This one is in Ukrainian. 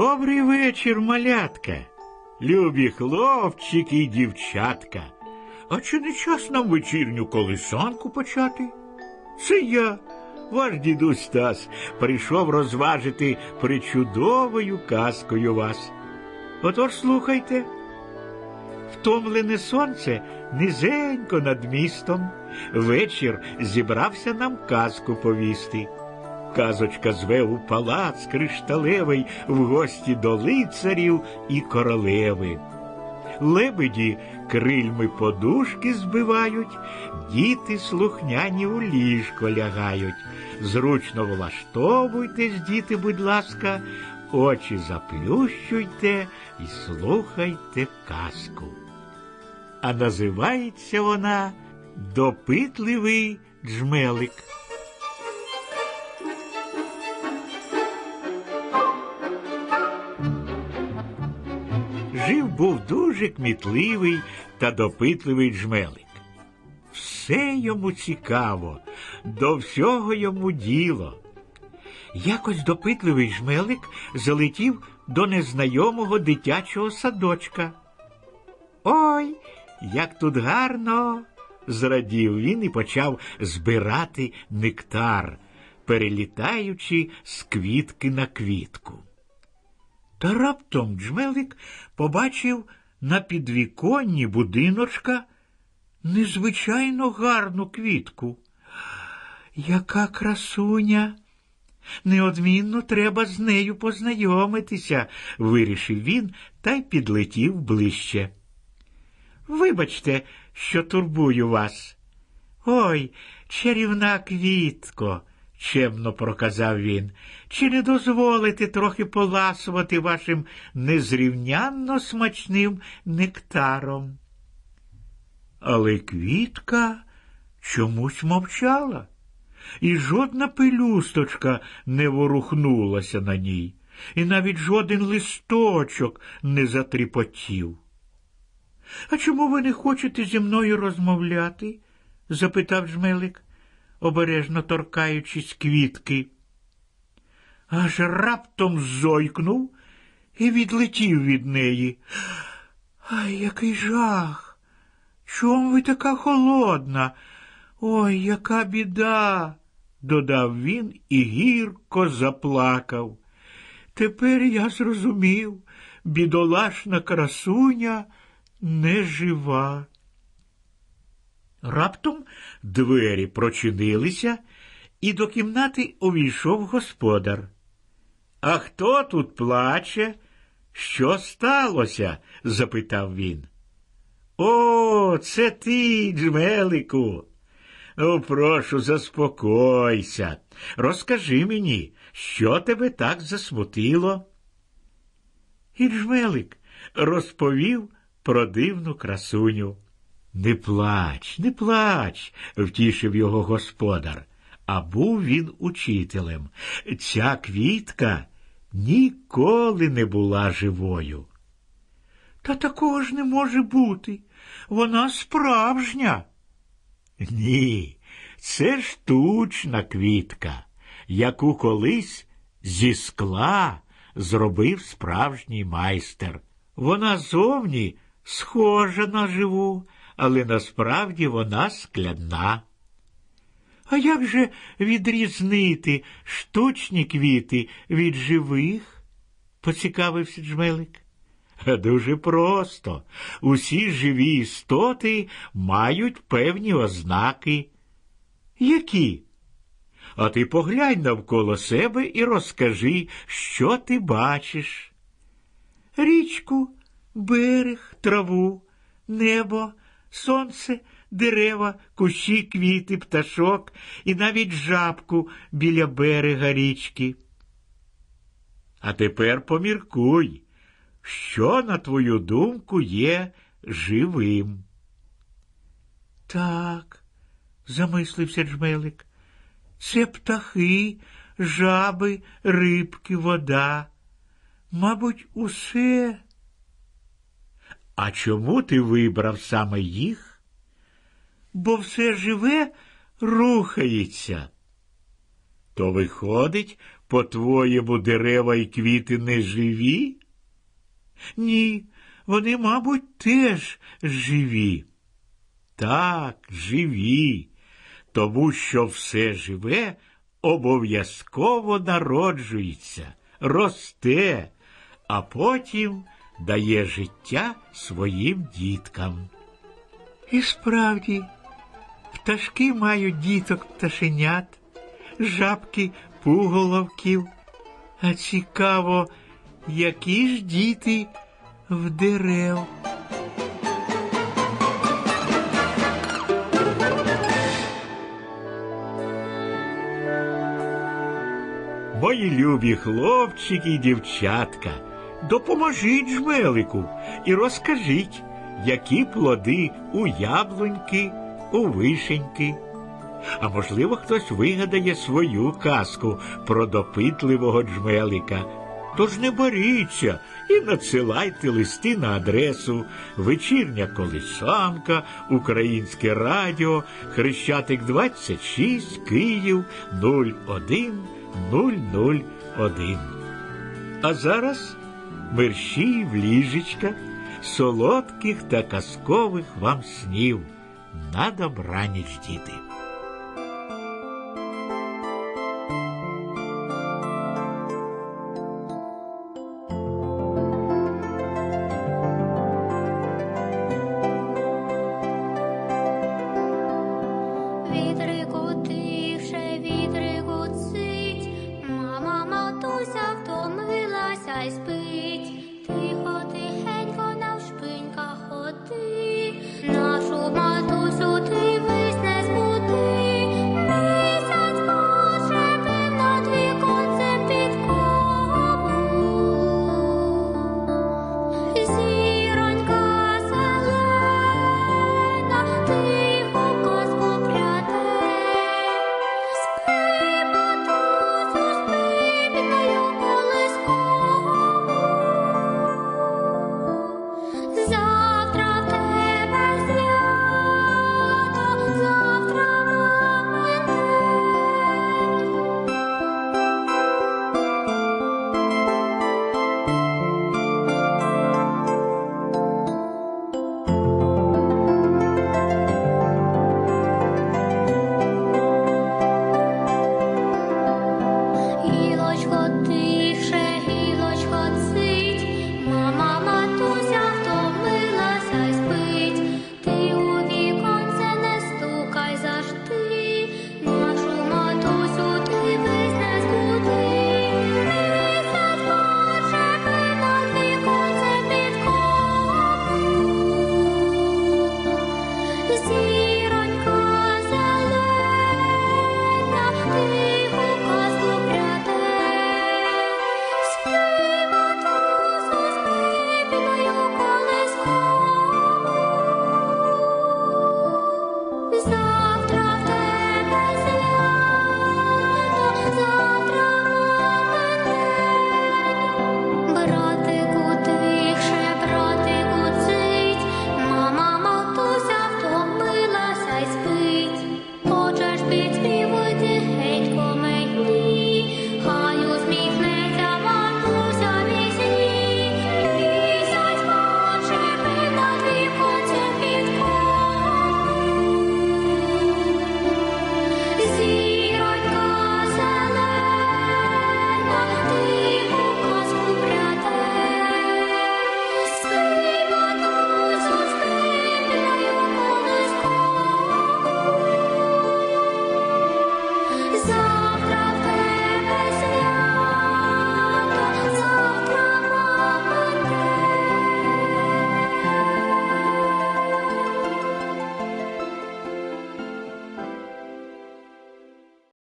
Добрий вечір, малятка, любі хлопчики і дівчатка. А чи не час нам вечірню колисанку почати? Це я, ваш дідусь Стас, прийшов розважити причудовою казкою вас. Отож слухайте. Втомлене сонце низенько над містом. Вечір зібрався нам казку повісти. Казочка зве у палац кришталевий в гості до лицарів і королеви. Лебеді крильми подушки збивають, діти слухняні у ліжко лягають. Зручно влаштовуйтесь, діти, будь ласка, очі заплющуйте і слухайте казку. А називається вона Допитливий джмелик. Жив був дуже кмітливий та допитливий джмелик. Все йому цікаво, до всього йому діло. Якось допитливий жмелик залетів до незнайомого дитячого садочка. Ой, як тут гарно! зрадів він і почав збирати нектар, перелітаючи з квітки на квітку. Та раптом джмелик побачив на підвіконні будиночка незвичайно гарну квітку. Яка красуня! Неодмінно треба з нею познайомитися, вирішив він та й підлетів ближче. Вибачте, що турбую вас. Ой, чарівна квітко, чемно проказав він, чи не дозволите трохи поласувати вашим незрівнянно смачним нектаром? Але квітка чомусь мовчала, і жодна пелюсточка не ворухнулася на ній, і навіть жоден листочок не затріпотів. А чому ви не хочете зі мною розмовляти? запитав жмелик, обережно торкаючись квітки. Аж раптом зойкнув і відлетів від неї. Ай, який жах! Чом ви така холодна? Ой, яка біда, додав він і гірко заплакав. Тепер я зрозумів, бідолашна красуня не жива. Раптом двері прочинилися, і до кімнати увійшов господар. А хто тут плаче? Що сталося? запитав він. О, це ти, Джмелику. Ну, прошу, заспокойся. Розкажи мені, що тебе так засмутило? І Джмелик розповів про дивну красуню. Не плач, не плач, втішив його господар. А був він учителем. Ця квітка ніколи не була живою. Та такого ж не може бути. Вона справжня. Ні, це штучна квітка, яку колись зі скла зробив справжній майстер. Вона зовні схожа на живу, але насправді вона скляна. А як же відрізнити штучні квіти від живих? поцікавився Джмелик. Дуже просто. Усі живі істоти мають певні ознаки. Які? А ти поглянь навколо себе і розкажи, що ти бачиш. Річку, берег, траву, небо, сонце, дерева, кущі, квіти, пташок і навіть жабку біля берега річки. А тепер поміркуй. Що, на твою думку, є живим? Так, замислився Джмелик. Це птахи, жаби, рибки, вода. Мабуть, усе. А чому ти вибрав саме їх? Бо все живе рухається. То, виходить, по-твоєму, дерева і квіти не живі? Ні, вони, мабуть, теж живі. Так, живі, тому що все живе обов'язково народжується, росте, а потім дає життя своїм діткам. І справді, пташки мають діток пташенят, жабки пуголовків. А цікаво, які ж діти в дерев. Мої любі хлопчики і дівчатка, допоможіть жмелику і розкажіть, які плоди у яблуньки, у вишеньки. А можливо, хтось вигадає свою казку про допитливого джмелика. Тож не боріться і надсилайте листи на адресу Вечірня Колисанка, Українське Радіо, Хрещатик 26, Київ 01001. А зараз вершів, ліжечка, солодких та казкових вам снів. На добраніч, діти! Вітрику цить, мама матуся втомилася й.